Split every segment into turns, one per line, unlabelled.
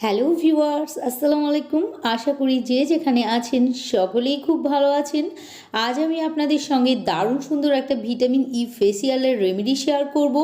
Hello viewers আসসালামু আলাইকুম আশা করি যে যেখানে আছেন সকলেই খুব ভালো আছেন। আজ আমি আপনাদের সঙ্গে দারুণ সুন্দর একটা ভিটামিন ই ফেসিয়ালের রেমেডি শেয়ার করব।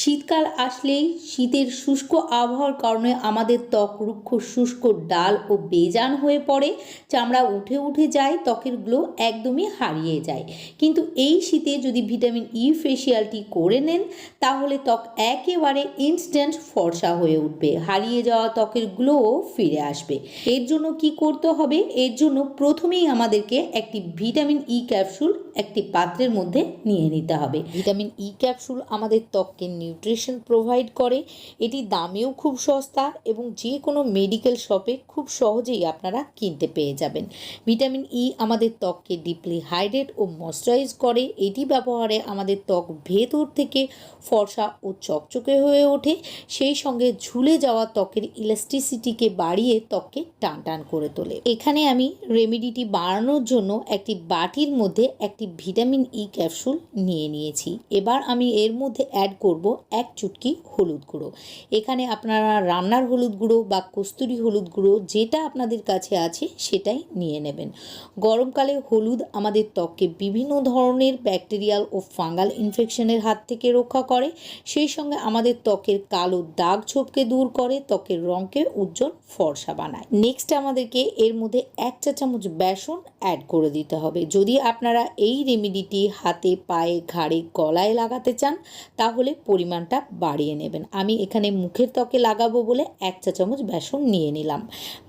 শীতকাল আসলেই শীতের শুষ্ক আবহাওয়ার কারণে আমাদের ত্বক রুক্ষ, শুষ্ক, ডাল ও বেজান হয়ে পড়ে। চামড়া উঠে উঠে যায়, ত্বকের গ্লো একদমই হারিয়ে যায়। কিন্তু এই শীতে যদি ভিটামিন ই ফেসিয়ালটি করে নেন, তাহলে ত্বক একেবারে ইনস্ট্যান্ট ফর্সা হয়ে উঠবে। হারিয়ে যাওয়া ত্বকের গ্লো ফিরে আসবে। এর জন্য কি করতে হবে? এর জন্য প্রথমেই আমাদেরকে একটি ভিটামিন ই ক্যাপসুল একটি পাত্রের মধ্যে নিয়ে নিতে হবে। ভিটামিন ই ক্যাপসুল আমাদের ত্বককে নিউট্রিশন প্রোভাইড করে। এটি দামেও খুব সস্তা এবং যে কোনো মেডিকেল শপে খুব সহজেই আপনারা কিনতে পেয়ে যাবেন। ভিটামিন ই আমাদের ত্বককে ডিপলি হাইড্রেট ও ময়শ্চারাইজ করে। এটি ব্যবহারে আমাদের ত্বক ভেতর থেকে ফর্সা ও চকচকে হয়ে ওঠে। সেই সঙ্গে ঝুলে যাওয়া ত্বকের ইলাস্টিসিটিকে বাড়িয়ে ত্বককে টান টান করে তোলে। এখানে আমি রেমেডিটি বাড়ানোর জন্য একটি বাটির মধ্যে একটি ভিটামিন ই ক্যাপসুল নিয়ে নিয়েছি। এবার আমি এর মধ্যে অ্যাড করব এক চুটকি হলুদ গুঁড়ো। এখানে আপনারা রান্নার হলুদ গুঁড়ো বা কস্তুরি হলুদ গুঁড়ো যেটা আপনাদের কাছে আছে সেটাই নিয়ে নেবেন। গরমকালে হলুদ আমাদের ত্বককে বিভিন্ন ধরনের ব্যাকটেরিয়াল ও ফাঙ্গাল ইনফেকশনের হাত থেকে রক্ষা করে। সেই সঙ্গে আমাদের ত্বকের কালো দাগ ছোপকে দূর করে, ত্বকের রঙকে উজ্জ্বল ফর্সা বানায়। নেক্সট আমাদেরকে এর মধ্যে এক চা চামচ বেসন অ্যাড করে দিতে হবে। যদি আপনারা এই রেমেডিটি হাতে, পায়ে, ঘাড়ে, গলায় লাগাতে চান, তাহলে পরিমাণটা বাড়িয়ে নেবেন। আমি এখানে মুখের ত্বকে লাগাবো বলে এক চা চামচ বেসন নিয়ে নিলাম।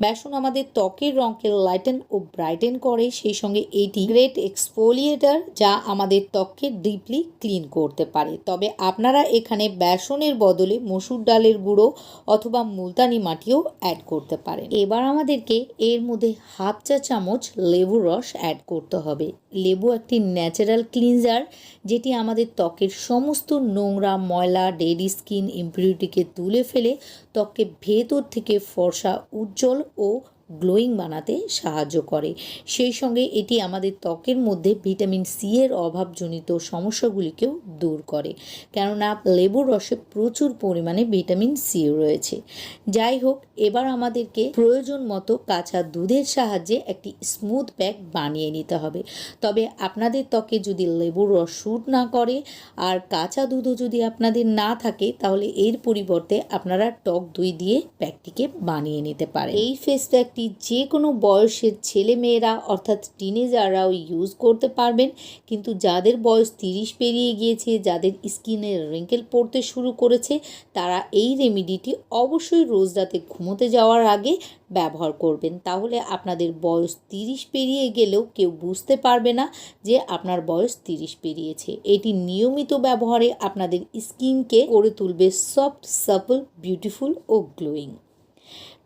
বেসন আমাদের ত্বকের রঙকে লাইটেন ও ব্রাইটেন করে। সেই সঙ্গে এটি গ্রেট এক্সফোলিয়েটার যা আমাদের ত্বককে ডিপলি ক্লিন করতে পারে। তবে আপনারা এখানে বেসনের বদলে মসুর ডালের গুঁড়ো অথবা মুলতানি মাটিও অ্যাড করতে পারেন। এবার আমাদেরকে এর মধ্যে হাফ চা চামচ লেবুর রস অ্যাড করতে হবে। লেবু একটি ন্যাচারাল ক্লিনজার যেটি আমাদের ত্বকের সমস্ত নোংরা, ময়লা ডেডি স্কিন ইম্পিউরিটিকে তুলে ফেলে, ত্বককে ভেতর থেকে ফর্সা, উজ্জ্বল ও গ্লোয়িং বানাতে সাহায্য করে। সেই সঙ্গে এটি আমাদের ত্বকের মধ্যে ভিটামিন সি এর অভাবজনিত সমস্যাগুলিকেও দূর করে। কেননা, লেবুর রসে প্রচুর পরিমাণে ভিটামিন সি রয়েছে। যাই হোক, এবার আমাদেরকে প্রয়োজন মতো কাঁচা দুধের সাহায্যে একটি স্মুথ প্যাক বানিয়ে নিতে হবে। তবে আপনাদের ত্বকে যদি লেবুর রস শ্যুট না করে আর কাঁচা দুধও যদি আপনাদের না থাকে, তাহলে এর পরিবর্তে আপনারা টক দই দিয়ে প্যাকটিকে বানিয়ে নিতে পারেন। এই ফেস প্যাকটি যে কোনো বয়সের ছেলে মেয়েরা, অর্থাৎ টিনেজাররাও ইউজ করতে পারবেন। কিন্তু যাদের বয়স তিরিশ পেরিয়ে গিয়েছে, যাদের স্কিনের রিঙ্কেল পড়তে শুরু করেছে, তারা এই রেমিডিটি অবশ্যই রোজ রাতে ঘুমোতে যাওয়ার আগে ব্যবহার করবেন। তাহলে আপনাদের বয়স তিরিশ পেরিয়ে গেলেও কেউ বুঝতে পারবে না যে আপনার বয়স তিরিশ পেরিয়েছে। এটি নিয়মিত ব্যবহারে আপনাদের স্কিনকে করে তুলবে সফট সাপল বিউটিফুল ও গ্লোয়িং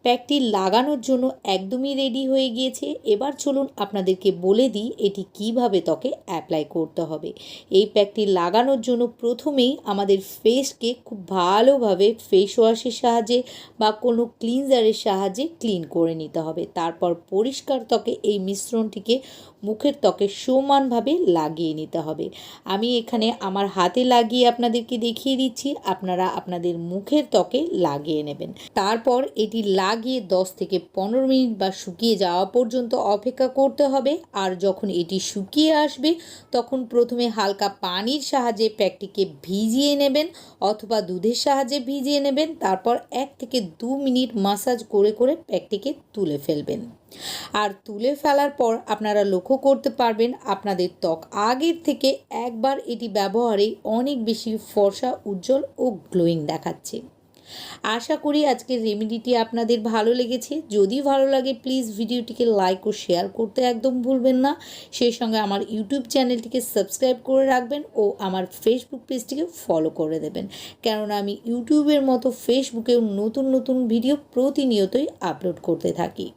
প্যাকটি লাগানোর জন্য একদমই রেডি হয়ে গিয়েছে। এবার চলুন আপনাদেরকে বলে দিই এটি কীভাবে ত্বকে অ্যাপ্লাই করতে হবে। এই প্যাকটি লাগানোর জন্য প্রথমেই আমাদের ফেসকে খুব ভালোভাবে ফেস ওয়াশের সাহায্যে বা কোনো ক্লিনজারের সাহায্যে ক্লিন করে নিতে হবে। তারপর পরিষ্কার ত্বকে এই মিশ্রণটিকে মুখের ত্বকে সমানভাবে লাগিয়ে নিতে হবে। আমি এখানে আমার হাতে লাগিয়ে আপনাদেরকে দেখিয়ে দিচ্ছি। আপনারা আপনাদের মুখের ত্বকে লাগিয়ে নেবেন। তারপর এটি লাগিয়ে দশ থেকে পনেরো মিনিট বা শুকিয়ে যাওয়া পর্যন্ত অপেক্ষা করতে হবে। আর যখন এটি শুকিয়ে আসবে, তখন প্রথমে হালকা পানির সাহায্যে প্যাকটিকে ভিজিয়ে নেবেন অথবা দুধের সাহায্যে ভিজিয়ে নেবেন। তারপর এক থেকে দু মিনিট মাসাজ করে করে প্যাকটিকে তুলে ফেলবেন। আর তুলে ফেলার পর আপনারা লক্ষ্য করতে পারবেন, আপনাদের ত্বক আগের থেকে একবার এটি ব্যবহারে অনেক বেশি ফর্সা, উজ্জ্বল ও গ্লোয়িং দেখাচ্ছে। আশা করি আজকের রেমেডিটি আপনাদের ভালো লেগেছে। যদি ভালো লাগে প্লিজ ভিডিওটিকে লাইক ও শেয়ার করতে একদম ভুলবেন না। সেই সঙ্গে আমার ইউটিউব চ্যানেলটিকে সাবস্ক্রাইব করে রাখবেন ও আমার ফেসবুক পেজটিকে ফলো করে দেবেন। কেননা আমি ইউটিউবের মতো ফেসবুকেও নতুন নতুন ভিডিও প্রতিনিয়তই আপলোড করতে থাকি।